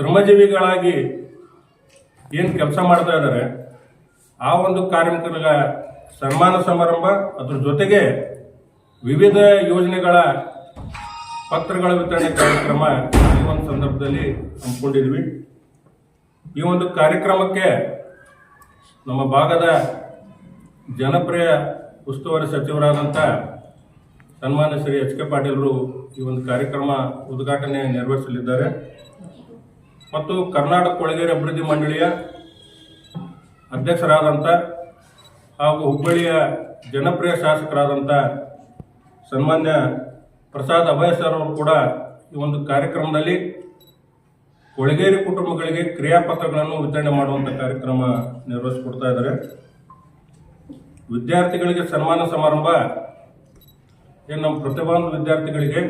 ಶ್ರಮಜೀವಿಗಳಾಗಿ ಏನು ಕೆಲಸ ಮಾಡ್ತಾ ಇದ್ದಾರೆ ಆ ಒಂದು ಕಾರ್ಮಿಕರ ಸನ್ಮಾನ ಸಮಾರಂಭ, ಅದ್ರ ಜೊತೆಗೆ ವಿವಿಧ ಯೋಜನೆಗಳ ಪತ್ರಗಳ ವಿತರಣೆ ಕಾರ್ಯಕ್ರಮ ಈ ಒಂದು ಸಂದರ್ಭದಲ್ಲಿ ಹಮ್ಮಿಕೊಂಡಿದ್ವಿ. ಈ ಒಂದು ಕಾರ್ಯಕ್ರಮಕ್ಕೆ ನಮ್ಮ ಭಾಗದ ಜನಪ್ರಿಯ ಉಸ್ತುವಾರಿ ಸಚಿವರಾದಂಥ ಸನ್ಮಾನ್ಯ ಶ್ರೀ ಎಚ್ ಕೆ ಪಾಟೀಲರು ಈ ಒಂದು ಕಾರ್ಯಕ್ರಮ ಉದ್ಘಾಟನೆ ನೆರವೇರಿಸಲಿದ್ದಾರೆ. ಮತ್ತು ಕರ್ನಾಟಕ ಕೊಳಗೇರಿ ಅಭಿವೃದ್ಧಿ ಮಂಡಳಿಯ ಅಧ್ಯಕ್ಷರಾದಂಥ ಹಾಗೂ ಹುಬ್ಬಳ್ಳಿಯ ಜನಪ್ರಿಯ ಶಾಸಕರಾದಂಥ ಸನ್ಮಾನ್ಯ ಪ್ರಸಾದ್ ಅಭಯ ಸರ್ ಅವರು ಕೂಡ ಈ ಒಂದು ಕಾರ್ಯಕ್ರಮದಲ್ಲಿ ಕೊಳಗೇರಿ ಕುಟುಂಬಗಳಿಗೆ ಕ್ರಿಯಾಪತ್ರಗಳನ್ನು ವಿತರಣೆ ಮಾಡುವಂಥ ಕಾರ್ಯಕ್ರಮ ನಿರ್ವಹಿಸಿಕೊಡ್ತಾ ಇದ್ದಾರೆ. ವಿದ್ಯಾರ್ಥಿಗಳಿಗೆ ಸನ್ಮಾನ ಸಮಾರಂಭ, ಏನು ನಮ್ಮ ಪ್ರತಿಭಾವಂತ ವಿದ್ಯಾರ್ಥಿಗಳಿಗೆ,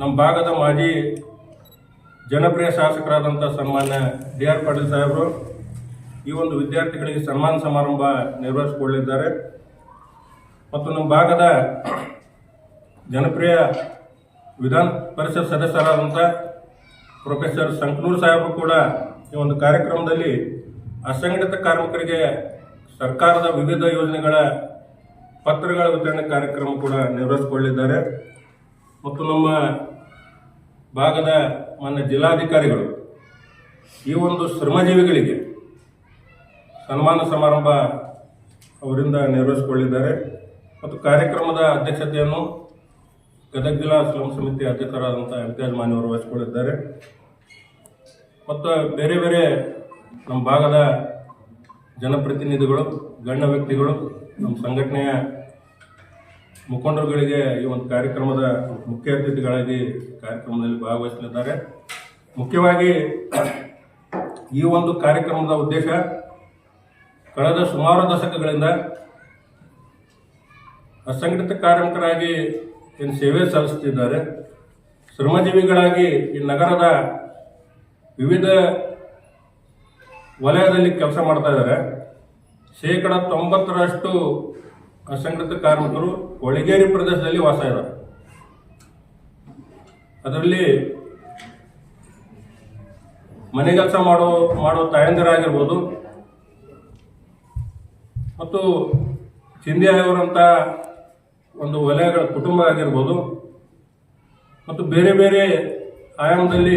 ನಮ್ಮ ಭಾಗದ ಮಾಜಿ ಜನಪ್ರಿಯ ಶಾಸಕರಾದಂಥ ಸನ್ಮಾನ್ಯ ಡಿ ಆರ್ ಪಾಟೀಲ್ ಸಾಹೇಬರು, ಈ ಒಂದು ವಿದ್ಯಾರ್ಥಿಗಳಿಗೆ ಸನ್ಮಾನ ಸಮಾರಂಭ ನಿರ್ವಹಿಸಿಕೊಳ್ಳಿದ್ದಾರೆ ಮತ್ತು ನಮ್ಮ ಭಾಗದ ಜನಪ್ರಿಯ ವಿಧಾನ ಪರಿಷತ್ ಸದಸ್ಯರಾದಂಥ ಪ್ರೊಫೆಸರ್ ಸಂಕನೂರ್ ಸಾಹೇಬರು ಕೂಡ ಈ ಒಂದು ಕಾರ್ಯಕ್ರಮದಲ್ಲಿ ಅಸಂಘಟಿತ ಕಾರ್ಮಿಕರಿಗೆ ಸರ್ಕಾರದ ವಿವಿಧ ಯೋಜನೆಗಳ ಪತ್ರಗಳ ವಿತರಣೆ ಕಾರ್ಯಕ್ರಮ ಕೂಡ ನಿರ್ವಹಿಸಿಕೊಳ್ಳಿದ್ದಾರೆ ಮತ್ತು ನಮ್ಮ ಭಾಗದ ಮಾನ್ಯ ಜಿಲ್ಲಾಧಿಕಾರಿಗಳು ಈ ಒಂದು ಶ್ರಮಜೀವಿಗಳಿಗೆ ಸನ್ಮಾನ ಸಮಾರಂಭ ಅವರಿಂದ ನೆರವೇರಿಸಿಕೊಳ್ಳಿದ್ದಾರೆ ಮತ್ತು ಕಾರ್ಯಕ್ರಮದ ಅಧ್ಯಕ್ಷತೆಯನ್ನು ಗದಗ ಜಿಲ್ಲಾ ಸ್ಲಂ ಸಮಿತಿ ಅಧ್ಯಕ್ಷರಾದಂಥ ಇಮ್ತಿಯಾಜ್ ಮಾನಿ ಅವರು ವಹಿಸಿಕೊಂಡಿದ್ದಾರೆ. ಮತ್ತು ಬೇರೆ ಬೇರೆ ನಮ್ಮ ಭಾಗದ ಜನಪ್ರತಿನಿಧಿಗಳು, ಗಣ್ಯ ವ್ಯಕ್ತಿಗಳು, ನಮ್ಮ ಸಂಘಟನೆಯ ಮುಖಂಡರುಗಳಿಗೆ ಈ ಒಂದು ಕಾರ್ಯಕ್ರಮದ ಮುಖ್ಯ ಅತಿಥಿಗಳಾಗಿ ಕಾರ್ಯಕ್ರಮದಲ್ಲಿ ಭಾಗವಹಿಸಲಿದ್ದಾರೆ. ಮುಖ್ಯವಾಗಿ ಈ ಒಂದು ಕಾರ್ಯಕ್ರಮದ ಉದ್ದೇಶ ಕಳೆದ ಸುಮಾರು ದಶಕಗಳಿಂದ ಅಸಂಘಟಿತ ಕಾರ್ಮಿಕರಾಗಿ ಏನು ಸೇವೆ ಸಲ್ಲಿಸುತ್ತಿದ್ದಾರೆ ಶ್ರಮಜೀವಿಗಳಾಗಿ ಈ ನಗರದ ವಿವಿಧ ವಲಯದಲ್ಲಿ ಕೆಲಸ ಮಾಡ್ತಾ ಇದ್ದಾರೆ. ಶೇಕಡ ತೊಂಬತ್ತರಷ್ಟು ಅಸಂಘಟಿತ ಕಾರ್ಮಿಕರು ಕೊಳಗೇರಿ ಪ್ರದೇಶದಲ್ಲಿ ವಾಸ ಇದ್ದಾರೆ ಅದರಲ್ಲಿ ಮನೆ ಕೆಲಸ ಮಾಡೋ ಮಾಡೋ ತಾಯಂದಿರಾಗಿರ್ಬೋದು. ಮತ್ತು ಚಿಂದಿ ಆಯೋರಂಥ ಒಂದು ವಲಯಗಳ ಕುಟುಂಬ ಆಗಿರ್ಬೋದು. ಮತ್ತು ಬೇರೆ ಬೇರೆ ಆಯಾಮದಲ್ಲಿ